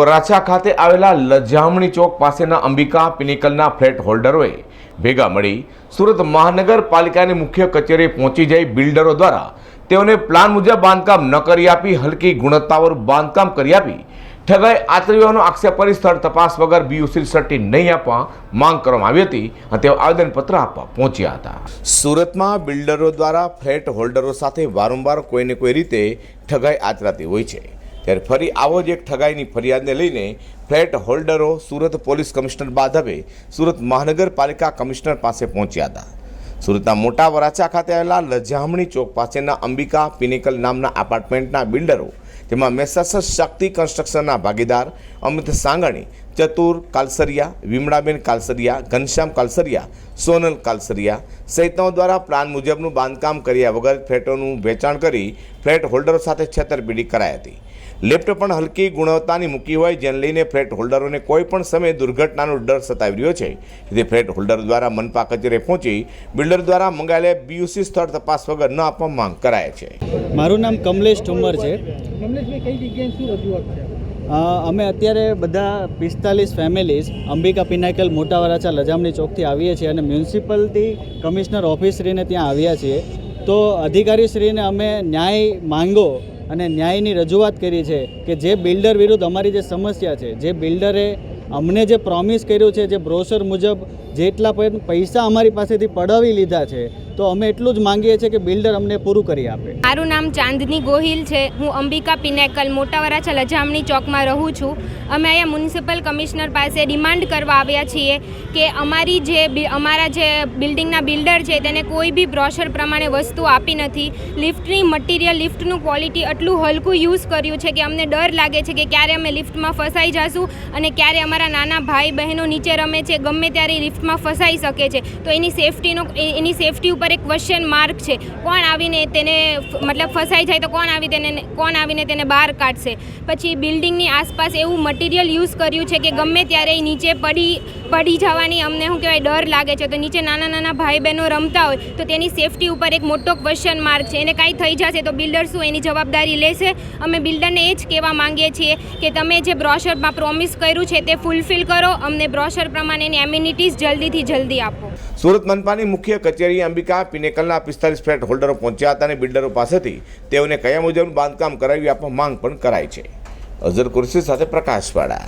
વરાછા ખાતે આવેલા લજામણી ચોક પાસેના અંબિકા પિનિકલના ફ્લેટ હોલ્ડરોએ ભેગા મળી સુરત મહાનગરપાલિકાની મુખ્ય કચેરીએ પહોંચી જઈ બિલ્ડરો દ્વારા તેઓને પ્લાન મુજબ બાંધકામ ન કરી આપી, હલકી ગુણવત્તાવાળું બાંધકામ કરી આપી, ઠગાઈ આચર્યોનો આક્ષેપ કરી સ્થળ તપાસ વગર બીયુસી સર્ટી નહીં આપવા માંગ કરવામાં આવી હતી અને તેઓ આવેદનપત્ર આપવા પહોંચ્યા હતા. સુરતમાં બિલ્ડરો દ્વારા ફ્લેટ હોલ્ડરો સાથે વારંવાર કોઈને કોઈ રીતે ઠગાઈ આચરાતી હોય છે. ત્યારે ફરી આવો જ એક ઠગાઈની ફરિયાદને લઈને ફ્લેટ હોલ્ડરો, સુરત પોલીસ કમિશનર બાધવે, સુરત મહાનગરપાલિકા કમિશનર પાસે પહોંચ્યા હતા. સુરતના મોટા વરાછા ખાતે આવેલા લજામણી ચોક પાસેના અંબિકા પિનિકલ નામના એપાર્ટમેન્ટના બિલ્ડરો તેમાં મેસર્સ શક્તિ કન્સ્ટ્રક્શનના ભાગીદાર અમિત સાંગણી ચતુર કાલસરિયા વિમળાબેન કાલસરિયા ઘનશ્યામ કાલસરિયા સોનલ કાલસરિયા સહિતનો દ્વારા પ્લાન મુજબનું બાંધકામ કર્યા વગર ફ્લેટોનું વેચાણ કરી ફ્લેટ હોલ્ડરો સાથે છેતરપિંડી કરાઈ હતી. લિફ્ટ પણ હલકી ગુણવત્તાની મૂકી હોય જેને લઈને ફ્લેટ હોલ્ડરોને કોઈ પણ સમયે દુર્ઘટનાનો ડર સતાવી રહ્યો છે. જેથી ફ્લેટ હોલ્ડર દ્વારા મનપા કચેરીએ પહોંચી બિલ્ડર દ્વારા મંગાયેલા બીયુસી સ્થળ તપાસ વગર ન આપવા માંગ કરાય છે. મારું નામ કમલેશ ઠુમર છે. કમલેશભાઈ કઈ જગ્યાએ શું રજૂઆત છે? અ, અમે અત્યારે બધા પિસ્તાલીસ ફેમિલીઝ અંબિકા પિનાકલ મોટા વરાછા લજામણી ચોકથી આવીએ છીએ અને મ્યુનિસિપલથી કમિશનર ઓફિસશ્રીને ત્યાં આવ્યા છીએ. તો અધિકારીશ્રીને અમે ન્યાય માંગો અને ન્યાયની રજૂઆત કરી છે કે જે બિલ્ડર વિરુદ્ધ અમારી જે સમસ્યા છે, જે બિલ્ડરે અમને જે પ્રોમિસ કર્યું છે, જે બ્રોશર મુજબ જેટલા પણ પૈસા અમારી પાસેથી પડાવી લીધા છે તો અમે એટલું જ માંગીએ છીએ કે બિલ્ડર અમને પૂરું કરી આપે. મારું નામ ચાંદની ગોહિલ છે. હું અંબિકા પિનેકલ મોટા વરાછા લજામણી ચોકમાં રહું છું. અમે અહીંયા મ્યુનિસિપલ કમિશનર પાસે ડિમાન્ડ કરવા આવ્યા છીએ કે અમારી જે અમારા જે બિલ્ડિંગના બિલ્ડર છે, તેને કોઈ બી બ્રોશર પ્રમાણે વસ્તુ આપી નથી. લિફ્ટની મટીરિયલ, લિફ્ટનું ક્વોલિટી આટલું હલકું યુઝ કર્યું છે કે અમને ડર લાગે છે કે ક્યારે અમે લિફ્ટમાં ફસાઈ જશું અને ક્યારે અમારા નાના ભાઈ બહેનો નીચે રમે છે, ગમે ત્યારે લિફ્ટમાં ફસાઈ શકે છે. તો એની સેફટીનો એની સેફટી ઉપર એક ક્વેશ્ચન માર્ક છે. કોણ આવીને તેને મતલબ ફસાઈ જાય તો કોણ આવી તેને, કોણ આવીને તેને બહાર કાઢશે? પછી બિલ્ડિંગની આસપાસ એવું મટીરિયલ યુઝ કર્યું છે કે ગમે ત્યારે નીચે પડી પડી જવાની અમને શું કહેવાય, ડર લાગે છે. તો નીચે નાના નાના ભાઈ બહેનો રમતા હોય તો તેની સેફટી ઉપર એક મોટો ક્વેશ્ચન માર્ક છે. એને કાંઈ થઈ જશે તો બિલ્ડર શું એની જવાબદારી લેશે? અમે બિલ્ડરને એ જ કહેવા માંગીએ છીએ કે તમે જે બ્રોશરમાં પ્રોમિસ કર્યું છે તે ફૂલફિલ કરો. અમને બ્રોશર પ્રમાણેની એમ્યુનિટીઝ જલ્દીથી જલ્દી આપો. સુરત મનપાની મુખ્ય કચેરી અંબિકા પિનેકલના પિસ્તાલીસ ફ્લેટ હોલ્ડરો પહોંચ્યા હતા અને બિલ્ડરો પાસેથી તેઓને કયા મુજબનું બાંધકામ કરાવી આપવા માંગ પણ કરાઈ છે. અઝર કુર્સી સાથે પ્રકાશવાળા.